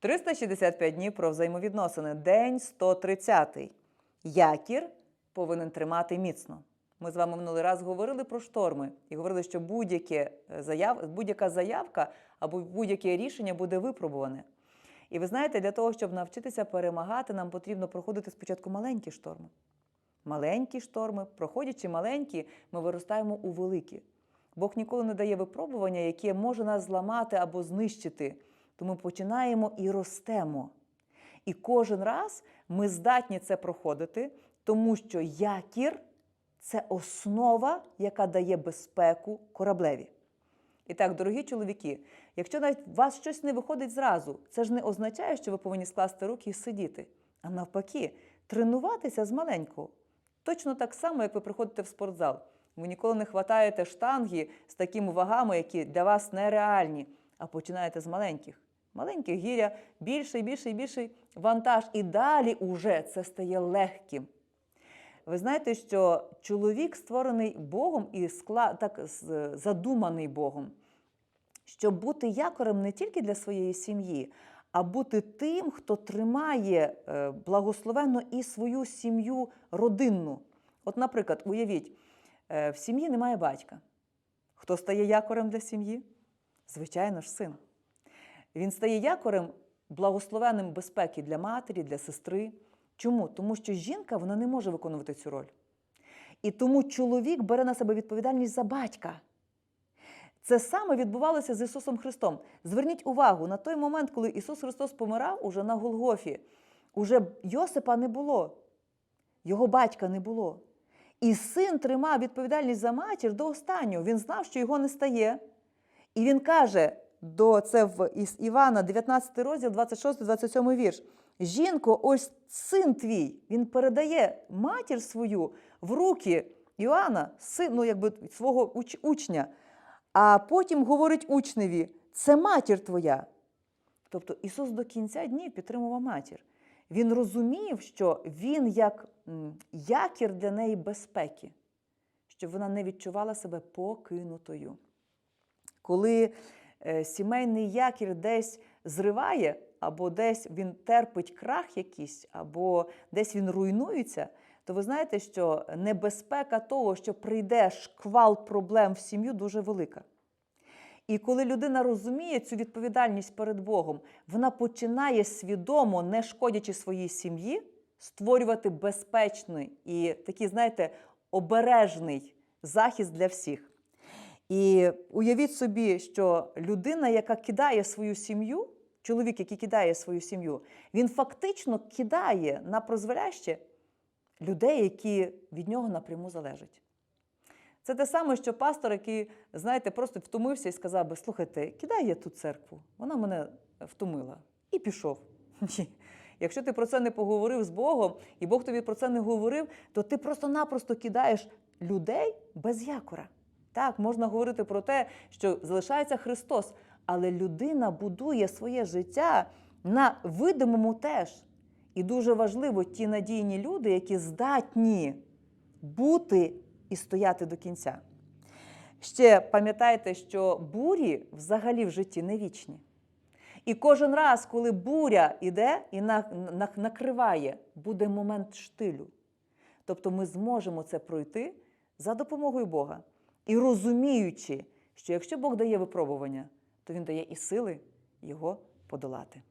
365 днів про взаємовідносини. День 130. Якір повинен тримати міцно. Ми з вами минулий раз говорили про шторми і говорили, що е, будь-яка заявка або будь-яке рішення буде випробуване. І ви знаєте, для того, щоб навчитися перемагати, нам потрібно проходити спочатку маленькі шторми. Маленькі шторми, проходячи маленькі, ми виростаємо у великі. Бог ніколи не дає випробування, яке може нас зламати або знищити. Тому починаємо і ростемо. І кожен раз ми здатні це проходити, тому що якір це основа, яка дає безпеку кораблеві. І так, дорогі чоловіки, якщо навіть у вас щось не виходить зразу, це ж не означає, що ви повинні скласти руки і сидіти. А навпаки, тренуватися з маленького. Точно так само, як ви приходите в спортзал. Ви ніколи не хватаєте штанги з такими вагами, які для вас нереальні, а починаєте з маленьких. Маленьких гіря, більший, більший, більший вантаж. І далі уже це стає легким. Ви знаєте, що чоловік створений Богом і скла... так задуманий Богом, щоб бути якорем не тільки для своєї сім'ї, а бути тим, хто тримає е, благословенно і свою сім'ю родинну. От, наприклад, уявіть, е, в сім'ї немає батька. Хто стає якорем для сім'ї? Звичайно ж, син. Він стає якорем благословенним безпеки для матері, для сестри. Чому? Тому що жінка вона не може виконувати цю роль. І тому чоловік бере на себе відповідальність за батька. Це саме відбувалося з Ісусом Христом. Зверніть увагу, на той момент, коли Ісус Христос помирав уже на Голгофі, уже Йосипа не було, його батька не було. І син тримав відповідальність за матір до останнього. Він знав, що його не стає. І він каже до це в із Івана, 19 розділ, 26-27 вірш. Жінко, ось син твій. Він передає матір свою в руки Іоанна, син, ну, якби свого уч- учня. А потім говорить учневі: це матір твоя. Тобто Ісус до кінця днів підтримував матір. Він розумів, що він як якір для неї безпеки, щоб вона не відчувала себе покинутою. Коли сімейний якір десь зриває, або десь він терпить крах якийсь, або десь він руйнується, то ви знаєте, що небезпека того, що прийде шквал проблем в сім'ю, дуже велика. І коли людина розуміє цю відповідальність перед Богом, вона починає свідомо, не шкодячи своїй сім'ї, створювати безпечний і такий, знаєте, обережний захист для всіх. І уявіть собі, що людина, яка кидає свою сім'ю, чоловік, який кидає свою сім'ю, він фактично кидає на прозволяще людей, які від нього напряму залежать. Це те саме, що пастор, який, знаєте, просто втомився і сказав би: слухайте, кидай я ту церкву, вона мене втомила. І пішов. Ні. Якщо ти про це не поговорив з Богом, і Бог тобі про це не говорив, то ти просто-напросто кидаєш людей без якора. Так, можна говорити про те, що залишається Христос, але людина будує своє життя на видимому теж. І дуже важливо ті надійні люди, які здатні бути і стояти до кінця. Ще пам'ятайте, що бурі взагалі в житті не вічні. І кожен раз, коли буря йде і на- на- накриває, буде момент штилю. Тобто ми зможемо це пройти за допомогою Бога і розуміючи, що якщо Бог дає випробування, то Він дає і сили його подолати.